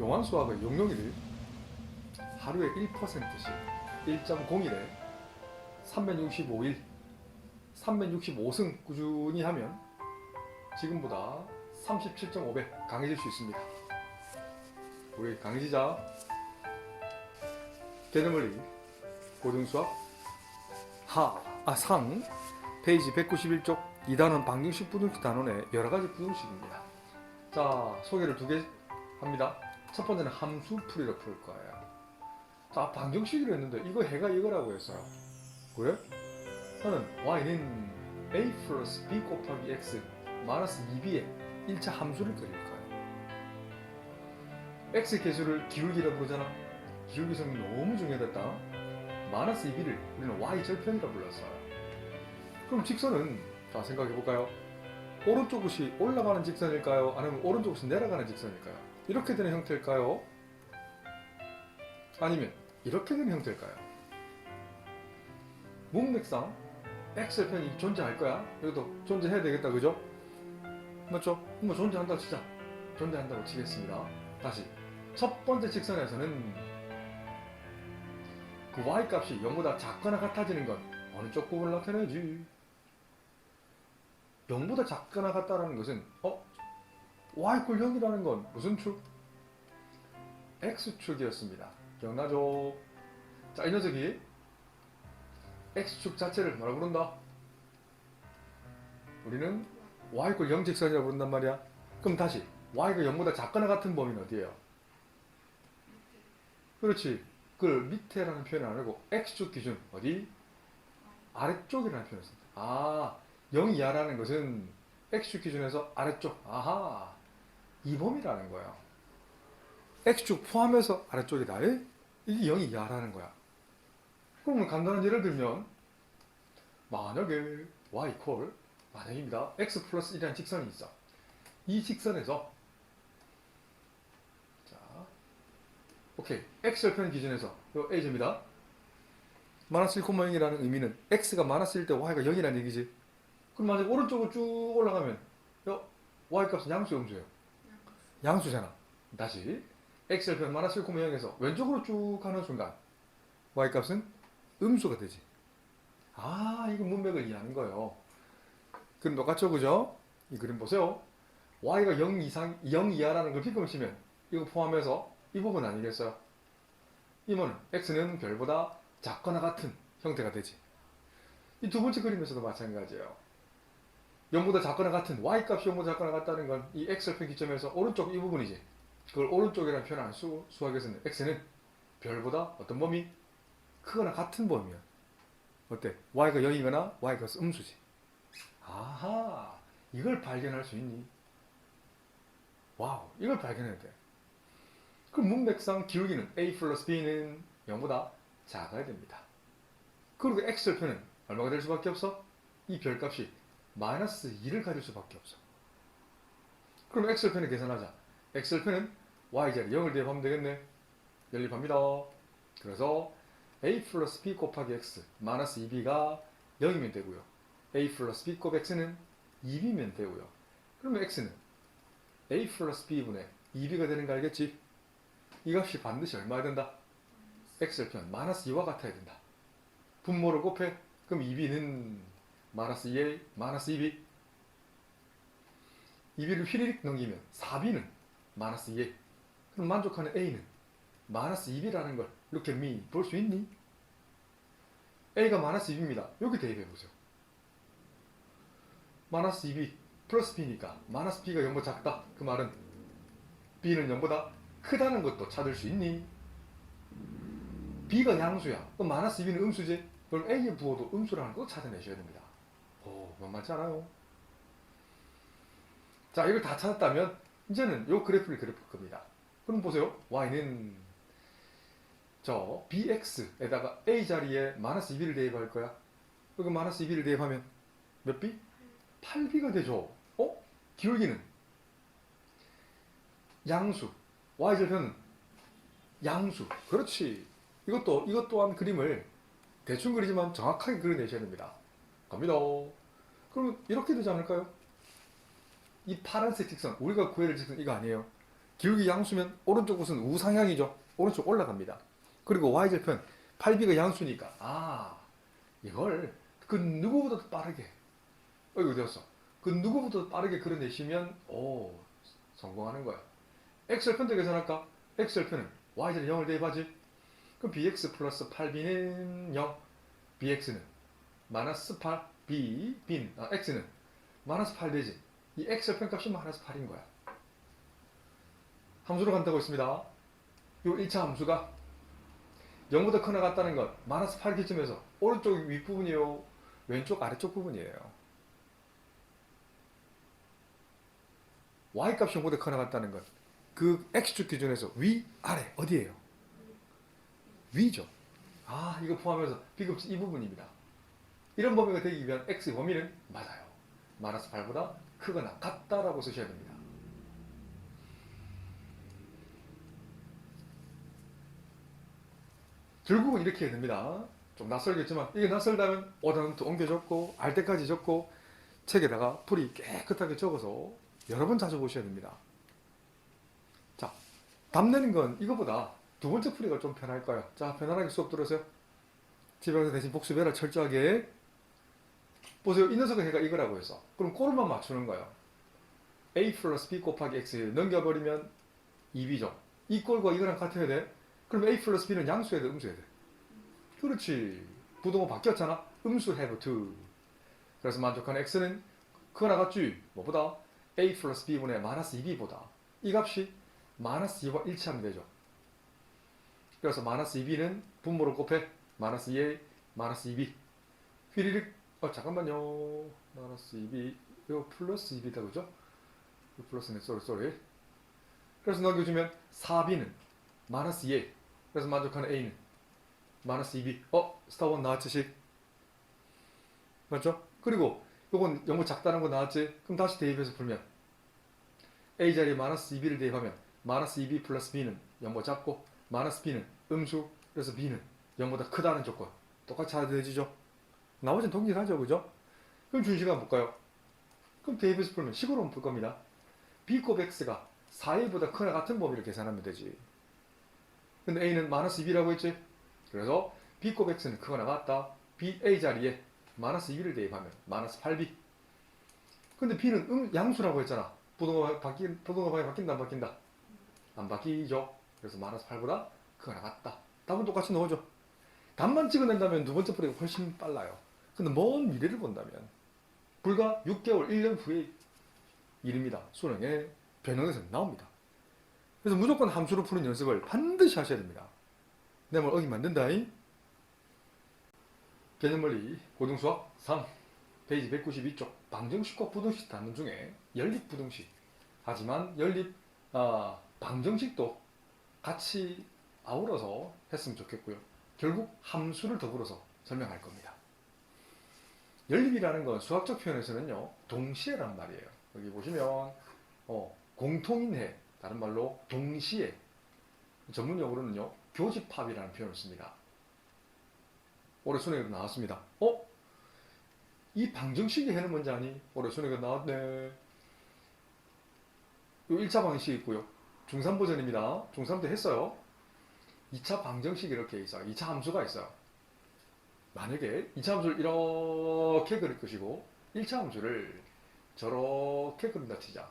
용왕 수학의 용용이를 하루에 1%씩 1.01에 365일 365승 꾸준히 하면 지금보다 37.5배 강해질 수 있습니다. 우리 강해지자 개념원리 고등수학 하, 아, 상 페이지 191쪽 2단원 방정식 부등식 단원의 여러가지 부등식입니다. 자 소개를 두 개 합니다. 첫 번째는 함수 풀이를 풀 거예요. 자 방정식이라 했는데 이거 해가 이거라고 했어요. 그래? 저는 y는 a 플러스 b 곱하기 x 마이너스 2b의 1차 함수를 그릴 거예요. x 계수를 기울기라 부르잖아. 기울기성이 너무 중요했다. 마이너스 2b를 우리는 y 절편이라 불렀어요. 그럼 직선은 자 생각해 볼까요? 오른쪽 끝이 올라가는 직선일까요? 아니면 오른쪽 끝이 내려가는 직선일까요? 이렇게 되는 형태일까요? 아니면 이렇게 되는 형태일까요? 문맥상 x편이 존재할 거야. 여기도 존재해야 되겠다, 그죠? 맞죠? 뭐 존재한다고 치자. 존재한다고 치겠습니다. 다시 첫 번째 직선에서는 그 y 값이 0보다 작거나 같아지는 건 어느 쪽 부분을 나타내지? 0보다 작거나 같다라는 것은 어? Y 꼴 0이라는 건 무슨 축? x축이었습니다. 기억나죠? 자, 이 녀석이 x축 자체를 뭐라 부른다? 우리는 y 꼴0 직선이라고 부른단 말이야. 그럼 다시 y가 0보다 작거나 같은 범위는 어디예요? 그렇지. 그걸 밑에라는 표현을 안 하고 x축 기준 어디? 아래쪽이라는 표현을 씁니다. 아, 0 이하라는 것은 x축 기준에서 아래쪽. 아하. 이 범위라는 거예요. x축 포함해서 아래쪽이다. 에? 이게 0 이하라는 거야. 그러면 간단한 예를 들면 만약에 y 콜 만약입니다. x 플러스 1이라는 직선이 있어. 이 직선에서 자 오케이 x절편 기준에서 요 a점이다. 마이너스 1,0이라는 의미는 x가 마이너스 1때 y가 0이라는 얘기지. 그럼 만약 오른쪽으로 쭉 올라가면 요 y 값은 양수 음수예요. 양수잖아. 다시 x절편 마이너스 1,0에서 왼쪽으로 쭉 가는 순간 y 값은 음수가 되지. 아, 이거 문맥을 이해하는 거예요. 그럼 똑같죠, 그죠? 이 그림 보세요. y가 0 이상, 0 이하라는 걸 비금을 치면 이거 포함해서 이 부분 아니겠어요? 이모는 x는 별보다 작거나 같은 형태가 되지. 이 두 번째 그림에서도 마찬가지예요. 0보다 작거나 같은 y 값이 0보다 작거나 같다는 건 이 x절편 기점에서 오른쪽 이 부분이지. 그걸 오른쪽이라는 표현 안 쓰고 수학에서는 x는 별보다 어떤 범위? 크거나 같은 범위야. 어때? y가 0이거나 y가 음수지. 아하, 이걸 발견할 수 있니? 와우, 이걸 발견해야 돼. 그럼 문맥상 기울기는 a 플러스 b는 0보다 작아야 됩니다. 그리고 x절편은 얼마가 될 수밖에 없어? 이 별값이 마이너스 2를 가질 수밖에 없어. 그럼 x절편을 계산하자. x절편은 y자리 0을 대입하면 되겠네. 연립합니다. 그래서 a 플러스 b 곱하기 x 마이너스 2b가 0이면 되고요. a 플러스 b 곱 x는 2b면 되고요. 그러면 x는 a 플러스 b분의 2b가 되는 거 알겠지? 이 값이 반드시 얼마야 된다? x절편 마이너스 2와 같아야 된다. 분모를 곱해. 그럼 2b는 마이너스 2a 마이너스 2b 2b를 휘리릭 넘기면 4b는 마이너스 2a 그럼 만족하는 a는 마이너스 2b라는 걸 이렇게 미 볼 수 있니? a가 마이너스 2b입니다. 여기 대입해 보세요. 마이너스 2b 플러스 b니까 마이너스 b가 0보다 작다. 그 말은 b는 0보다 크다는 것도 찾을 수 있니? b가 양수야. 그럼 마이너스 2b는 음수지? 그럼 a에 부어도 음수라는 거 찾아내셔야 됩니다. 오, 만만치 않아요? 자, 이걸 다 찾았다면 이제는 요 그래프를 그릴 겁니다. 그럼 보세요. y는 저 bx에다가 a 자리에 마이너스 2b를 대입할 거야. 그럼 마이너스 2b를 대입하면 몇 b? 8b가 되죠. 어? 기울기는 양수. y절편은 양수. 그렇지. 이것도 이것 또한 그림을 대충 그리지만 정확하게 그려내셔야 됩니다. 갑니다. 그럼 이렇게 되지 않을까요? 이 파란색 직선, 우리가 구해야 될 직선 이거 아니에요. 기울기 양수면 오른쪽 곳은 우상향이죠. 오른쪽 올라갑니다. 그리고 y절편 8b가 양수니까 아 이걸 그 누구보다도 빠르게 어이구 되었어. 그 누구보다도 빠르게 그려내시면 오 성공하는 거야. x절편도 계산할까? x절편은 y절에 0을 대입하지. 그럼 bx 플러스 8b는 0, bx는 마이너스 8, b, b는 아, x는 마이너스 8 되지. 이 x절편 값이 마이너스 8인 거야. 함수로 간다고 했습니다. 요 1차 함수가 0보다 크나 같다는 건 마이너스 8 기점에서 오른쪽 윗부분이요 왼쪽 아래쪽 부분이에요. y값이 0보다 크나 같다는 건그 x축 기준에서 위, 아래 어디예요? 위죠. 아 이거 포함해서 비급수 이 부분입니다. 이런 범위가 되기 위한 x 범위는 맞아요. 마이너스 8보다 크거나 같다라고 쓰셔야 됩니다. 결국은 이렇게 해야 됩니다. 좀 낯설겠지만 이게 낯설다면 오단부터 옮겨줬고 알 때까지 적고 책에다가 풀이 깨끗하게 적어서 여러 번 자주 보셔야 됩니다. 자, 답 내는 건 이거보다 두 번째 풀이가 좀 편할까요? 자, 편안하게 수업 들으세요. 집에 가서 대신 복습해라 철저하게. 보세요. 이 녀석은 해가 이거라고 해서. 그럼 꼴만 맞추는 거예요. a 플러스 b 곱하기 x 넘겨버리면 2b죠. 이 꼴과 이거랑 같아야 돼. 그럼 a 플러스 b는 양수해야 돼, 음수해야 돼. 그렇지. 부동어 바뀌었잖아. 음수 have to. 그래서 만족하는 x는 그거 나갔지. 뭐보다? a 플러스 b분의 마이너스 2b보다 이 값이 마이너스 2와 일치하면 되죠. 그래서 마이너스 2b는 분모를 곱해 마이너스 2a 마이너스 2b 휘리릭 어 잠깐만요. 마이너스 2b 이거 플러스 2b다 그죠? 이거 플러스네 쏘리 쏘리 그래서 넘겨주면 4b는 마이너스 2a 그래서 만족하는 a는 마이너스 2b 어 스타원 나왔지식 맞죠? 그리고 요건 영어 작다는 거 나왔지? 그럼 다시 대입해서 풀면 a 자리에 마이너스 2b를 대입하면 마이너스 2b 플러스 b는 0보다 작고 마이너스 b는 음수. 그래서 b는 0보다 크다는 조건. 똑같이 하되지죠 나머지는 동일하죠 그죠? 그럼 준시간 볼까요? 그럼 대입해서 풀면 식으로 풀 겁니다. B 곱 x가 4a보다 크나 같은 범위를 계산하면 되지. 근데 a는 마이너스 2b라고 했지? 그래서 b 곱 x는 크거나 같다. B a 자리에 마이너스 2를 대입하면 마이너스 8b 근데 b는 음, 양수라고 했잖아. 부동어 바뀐 부동어 방이 바뀐다 안 바뀐다? 안 바뀌죠. 그래서 마이너스 8보다 크거나 같다. 답은 똑같이 넣어줘. 답만 찍어낸다면 두 번째 풀이가 훨씬 빨라요 근데 먼 미래를 본다면 불과 6개월 1년 후의 일입니다. 수능에 변형에서 나옵니다. 그래서 무조건 함수로 푸는 연습을 반드시 하셔야 됩니다. 내 말 어기 만든다잉 개념원리 고등수학 3 페이지 192쪽 방정식과 부등식 단원 중에 연립 부등식. 하지만 연립 아, 방정식도 같이 아우러서 했으면 좋겠고요. 결국 함수를 더불어서 설명할 겁니다 연립이라는 건 수학적 표현에서는요 동시에란 말이에요 여기 보시면 어, 공통인해 다른 말로 동시에 전문 용어로는요 교집합이라는 표현을 씁니다 올해 수능에도 나왔습니다. 어? 이 방정식이 해는 뭔지 아니? 올해 수능에 나왔네. 요 1차 방정식이 있고요. 중3 버전입니다. 중3 때 했어요. 2차 방정식이 이렇게 있어요. 2차 함수가 있어요. 만약에 2차 함수를 이렇게 그릴 것이고 1차 함수를 저렇게 그린다 치자.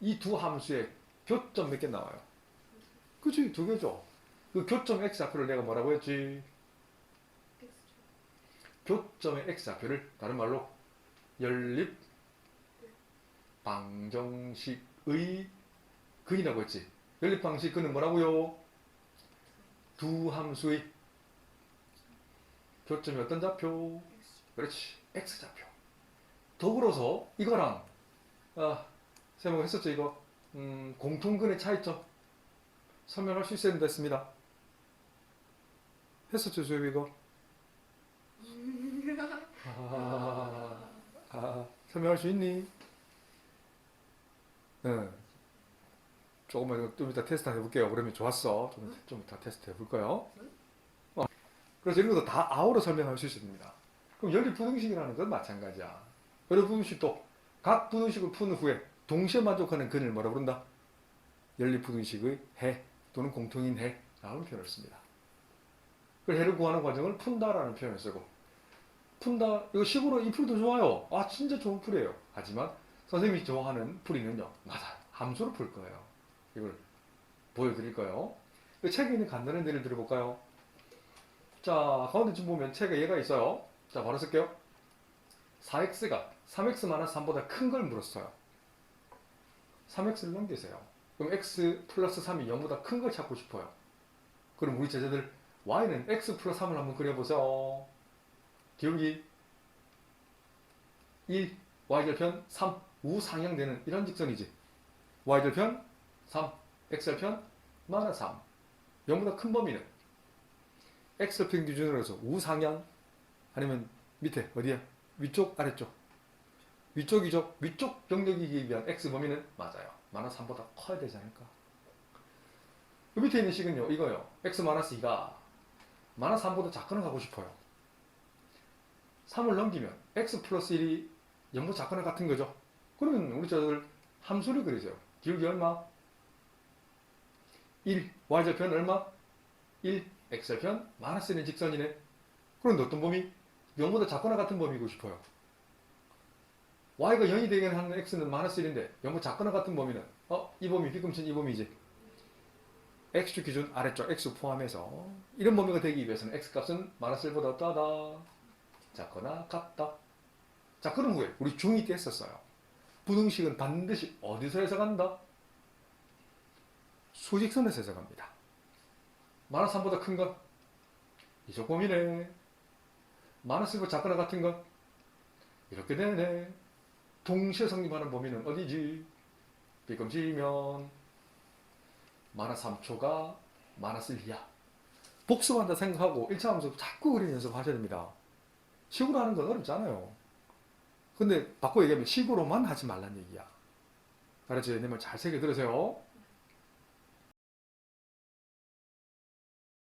이 두 함수의 교점 몇 개 나와요? 그치? 두 개죠. 그 교점 x좌표를 내가 뭐라고 했지? 교점의 x좌표를 다른 말로 연립 방정식의 근이라고 했지. 연립 방식 근은 뭐라고요? 두 함수의 교점이 어떤 좌표? 그렇지. x좌표. 더불어서 이거랑 아, 세모 했었죠 이거. 음, 공통근의 차이점 설명할 수 있어야 됐습니다. 했었죠, 저 이거. 아, 아, 설명할 수 있니? 응. 조금만 좀 이따 테스트 해볼게요. 그러면 좋았어. 좀, 좀 이따 테스트 해볼까요? 어. 그래서 이런 것도 다 아우러 설명할 수 있습니다. 그럼 연립 부등식이라는 건 마찬가지야. 연립 부등식도 각 부등식을 푼 후에 동시에 만족하는 근을 뭐라 부른다? 연립부등식의 해 또는 공통인 해라는 표현을 씁니다. 그 해를 구하는 과정을 푼다라는 표현을 쓰고 푼다 이거 식으로 이 풀도 좋아요. 아 진짜 좋은 풀이에요. 하지만 선생님이 좋아하는 풀이는요. 맞아 함수로 풀 거예요. 이걸 보여드릴 거예요. 이 책에 있는 간단한 예를 들어볼까요? 자 가운데 좀 보면 책에 얘가 있어요. 자 바로 쓸게요. 4x가 3x 3보다 큰 걸 물었어요. 3x를 넘기세요. 그럼 x 플러스 3이 0보다 큰 걸 찾고 싶어요. 그럼 우리 제자들 y는 x 플러스 3을 한번 그려보세요. 기울기 1, y절편 3, 우상향되는 이런 직선이지. y절편 3, x절편 마이너스 3. 0보다 큰 범위는 x절편 기준으로 해서 우상향 아니면 밑에 어디야? 위쪽 아래쪽 위쪽이죠. 위쪽 영역이기 위한 x 범위는 맞아요. 마이너스 3보다 커야 되지 않을까? 그 밑에 있는 식은요. 이거요. x 마이너스 2가 마이너스 3보다 작거나 가고 싶어요. 3을 넘기면 x 플러스 1이 0보다 작거나 같은 거죠. 그러면 우리 저들 함수를 그리세요. 기울기 얼마? 1. y절편 얼마? 1. X절편 마이너스 1은 직선이네. 그런데 어떤 범위? 0보다 작거나 같은 범위고 싶어요. y가 0이 되게 하는 x는 마이너스 1인데 0보다 작거나 같은 범위는 어? 이 범위 뒤꿈치는 이 범위지. x축 기준 아래쪽 x 포함해서 이런 범위가 되기 위해서는 x값은 마이너스 1보다 어떠하다 작거나 같다. 자 그런 후에 우리 중2 때 했었어요. 부등식은 반드시 어디서 해석한다? 수직선에서 해석합니다. 마이너스 3보다 큰 것? 이쪽 범위네. 마이너스 1보다 작거나 같은 것? 이렇게 되네. 동시에 성립하는 범위는 어디지? 비금지면 마이너스 3초가 마이너스 1이야. 복습한다 생각하고 1차 함수 자꾸 그리는 연습하셔야 됩니다. 식으로 하는 건 어렵잖아요. 근데 바꿔 얘기하면 식으로만 하지 말란 얘기야. 알았지? 내말잘 새겨 들으세요.